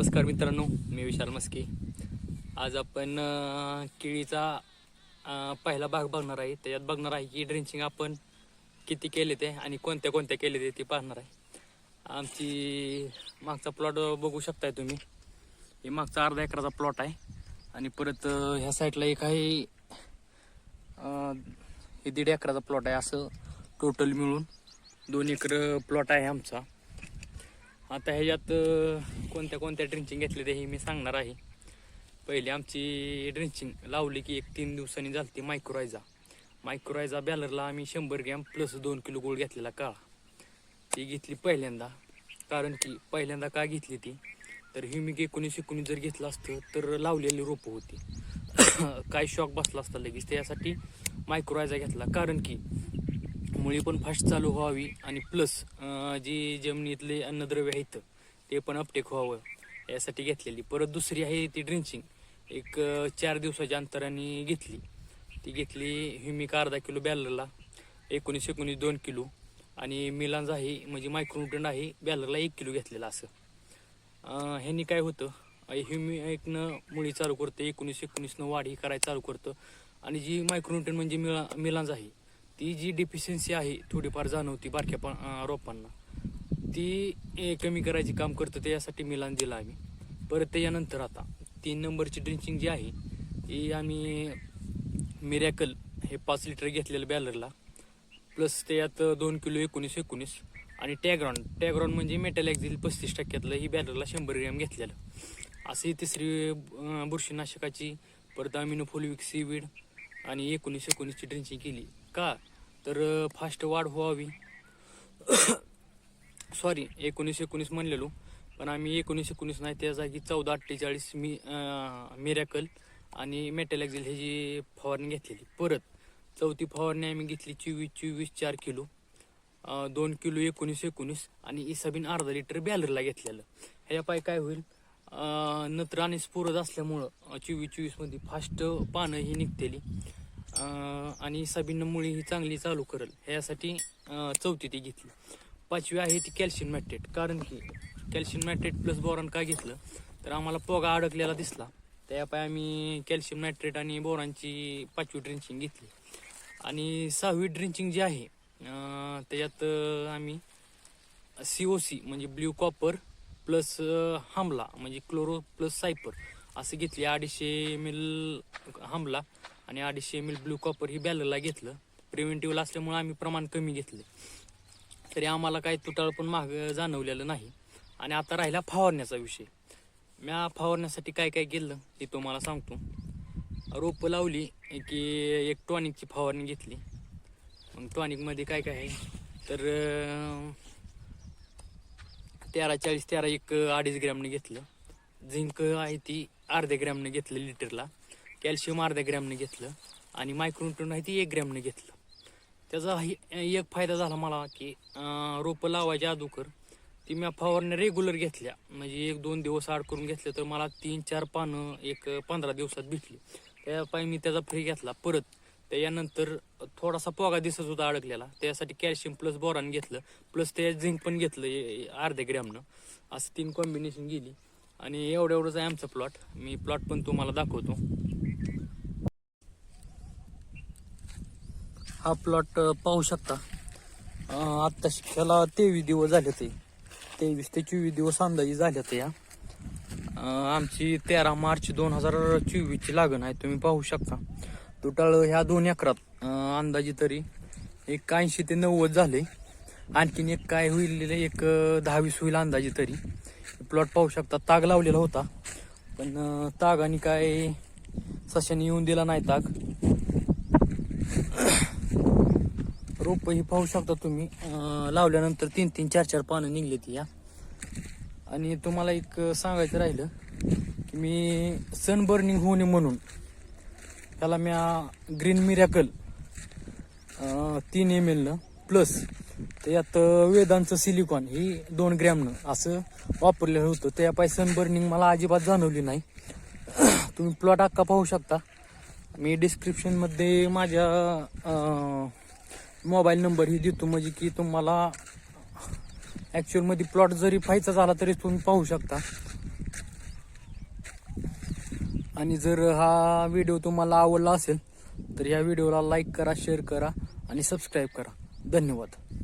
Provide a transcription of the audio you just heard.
नमस्कार मित्रांनो मी विशाल मस्के. आज आपण केळीचा पहिला भाग बघणार आहे. त्याच्यात बघणार आहे की ड्रिंचिंग आपण किती केले ते आणि कोणत्या कोणत्या केले ते ते पाहणार आहे. आमची मागचा प्लॉट बघू शकताय तुम्ही. हे मागचा अर्धा एकराचा प्लॉट आहे. आणि परत ह्या साईडला एक आहे हे दीड एकराचा प्लॉट आहे. असं टोटल मिळून दोन एकर प्लॉट आहे आमचा. आता ह्याच्यात कोणत्या कोणत्या ड्रिंचिंग घेतले ते हे मी सांगणार आहे. पहिली आमची ड्रिंचिंग लावली की एक तीन दिवसांनी झाली ती मायक्रोरायझा मायक्रोरायझा बॅलरला आम्ही शंभर ग्रॅम प्लस दोन किलो गोळ घेतलेला काळा. ती घेतली पहिल्यांदा कारण की पहिल्यांदा का घेतली ती? तर ह्युमिक एकोणीस एकोणीस जर घेतलं असतं तर लावलेली रोपं होती. काय शॉक बसला असता लगेच. त्यासाठी मायक्रोरायझा घेतला. कारण की मुळी पण फास्ट चालू व्हावी आणि प्लस जी जमिनीतले अन्नद्रव्य आहेत ते पण अपटेक व्हावं यासाठी घेतलेली. परत दुसरी आहे ती ड्रिंचिंग एक चार दिवसाच्या अंतराने घेतली. ती घेतली ह्युमिक अर्धा किलो बॅलरला एकोणीस एकोणीस दोन किलो. आणि मिलांज आहे म्हणजे मायक्रोन्युट्रंट आहे बॅलरला एक किलो घेतलेला असं. ह्यांनी काय होतं ह्युमिकनं मुळी चालू करतं एकोणीस एकोणीसनं वाढ ही करायला चालू करतं. आणि जी मायक्रोन्युट्रंट म्हणजे मिला मिलांज आहे ती जी डिफिशियन्सी आहे थोडीफार जाणवती बारक्या पा रोपांना. ती ए, कमी करायची काम करतं त्यासाठी मिलान दिला आम्ही. परत त्याच्यानंतर आता तीन नंबरची ड्रिंचिंग जी आहे ती आम्ही मिरॅकल हे पाच लिटर घेतलेलं बॅलरला. प्लस त्यात दोन किलो एकोणीस एकोणीस. आणि टॅग्रॉन टॅग्रॉन म्हणजे मेटल एक्झिल पस्तीस टक्क्यातलं ही बॅलरला शंभर ग्रॅम घेतलेलं. असंही तिसरी बुरशीनाशकाची परत अमिनो फोलिविक सीवीड आणि एकोणीस एकोणीसची ड्रिंचिंग केली. का? तर फास्ट वाढ व्हावी. सॉरी एकोणीस एकोणीस म्हणलेलो. पण आम्ही एकोणीस एकोणीस नाही त्या जागी चौदा अठ्ठेचाळीस मी मिरॅकल आणि मेटल हे जी फवारणी घेतलेली. परत चौथी फवारणी आम्ही घेतली चोवीस चोवीस चार किलो. दोन किलो एकोणीस एकोणीस आणि इसाबीन अर्धा लिटर बॅलरला घेतलेलं. ह्या पाय काय होईल? नत्र आणि स्फुरद असल्यामुळं चोवीस चोवीसमध्ये फास्ट पानं ही निघतेली. आणि इसाबीन मुळी ही चांगली चालू करेल. ह्यासाठी चौथी ती घेतली. पाचवी आहे ती कॅल्शियम मॅट्रेट कारण की कॅल्शियम मॅट्रेट प्लस बोरॉन का घेतलं? तर आम्हाला पोगा अडकलेला दिसला. त्यापाय आम्ही कॅल्शियम नायट्रेट आणि बोरांची पाचवी ड्रिंचिंग घेतली. आणि सहावी ड्रिंचिंग जी आहे त्याच्यात आम्ही सी ओ सी म्हणजे ब्ल्यू कॉपर प्लस हामला म्हणजे क्लोरो प्लस सायपर असं घेतली अडीचशे एम एल हमला आणि अडीचशे एम एल ब्ल्यू कॉपर ही बॅलरला घेतलं. प्रिव्हेंटिव्हला असल्यामुळे आम्ही प्रमाण कमी घेतले. तरी आम्हाला काही तुटाळ पण माग जाणवलेलं नाही. आणि आता राहिला फवारण्याचा विषय. म्या फवारण्यासाठी काय काय केलं ते तुम्हाला सांगतो. रोपं लावली की एक टॉनिकची फवारणी घेतली. मग टॉनिकमध्ये काय काय आहे? तर तेरा चाळीस तेरा एक अडीच ग्रॅमने घेतलं. झिंक आहे ती अर्ध्या ग्रॅमने घेतलं लिटरला. कॅल्शियम अर्ध्या ग्रॅमने घेतलं आणि मायक्रोन्यूट्रन आहे ती एक ग्रॅमने घेतलं. त्याचा ही- एक फायदा झाला मला की रोपं लावायच्या अगोदर ती मी फवारण्या रेग्युलर घेतल्या. म्हणजे एक दोन दिवस आड करून घेतलं तर मला तीन चार पानं एक पंधरा दिवसात भेटली. त्यापायी मी त्याचा फ्री घेतला. परत त्याच्यानंतर थोडासा पोगा दिसत होता अडकलेला. त्यासाठी कॅल्शियम प्लस बोरान घेतलं. प्लस त्या झिंक पण घेतलं ए- अर्ध्या ग्रॅमनं. असं तीन कॉम्बिनेशन गेली. आणि एवढं एवढंच आहे आमचा प्लॉट मी प्लॉट पण तुम्हाला दाखवतो. हा प्लॉट पाहू शकता. आत्ता शिक्षाला तेवीस दिवस झाले ते. तेवीस ते चोवीस दिवस अंदाजे झाले ते या आमची तेरा मार्च दोन हजार चोवीसची लागण आहे तुम्ही पाहू शकता. टोटल ह्या दोन एकरात अंदाजे तरी एक ऐंशी ते नव्वद झाले. आणखीन एक काय होईल एक दहावीस होईल अंदाजे तरी. प्लॉट पाहू शकता. ताग लावलेला होता. पण ताग आणि काय सशाने येऊन दिला नाही ताग. रोप ही पाहू शकता तुम्ही. लावल्यानंतर तीन तीन चार चार पानं निघली ती या. आणि तुम्हाला एक सांगायचं राहिलं की मी सन बर्निंग होऊ नये म्हणून त्याला मी ग्रीन मिरॅकल तीन एम एलनं प्लस त्यात वेदांचं सिलिकॉन ही दोन ग्रॅमनं असं वापरलेलं होतं. त्या पाय बर्निंग मला अजिबात जाणवली नाही. तुम्ही प्लॉट अक्का पाहू शकता. मी डिस्क्रिप्शनमध्ये माझ्या मोबाईल नंबर ही देतो. म्हणजे की तुम्हाला ॲक्च्युअलमध्ये प्लॉट जरी पाहायचा झाला तरी तुम्ही पाहू शकता. आणि जर हा व्हिडिओ तुम्हाला आवडला असेल तर ह्या व्हिडिओला लाईक करा शेअर करा आणि सबस्क्राईब करा. धन्यवाद.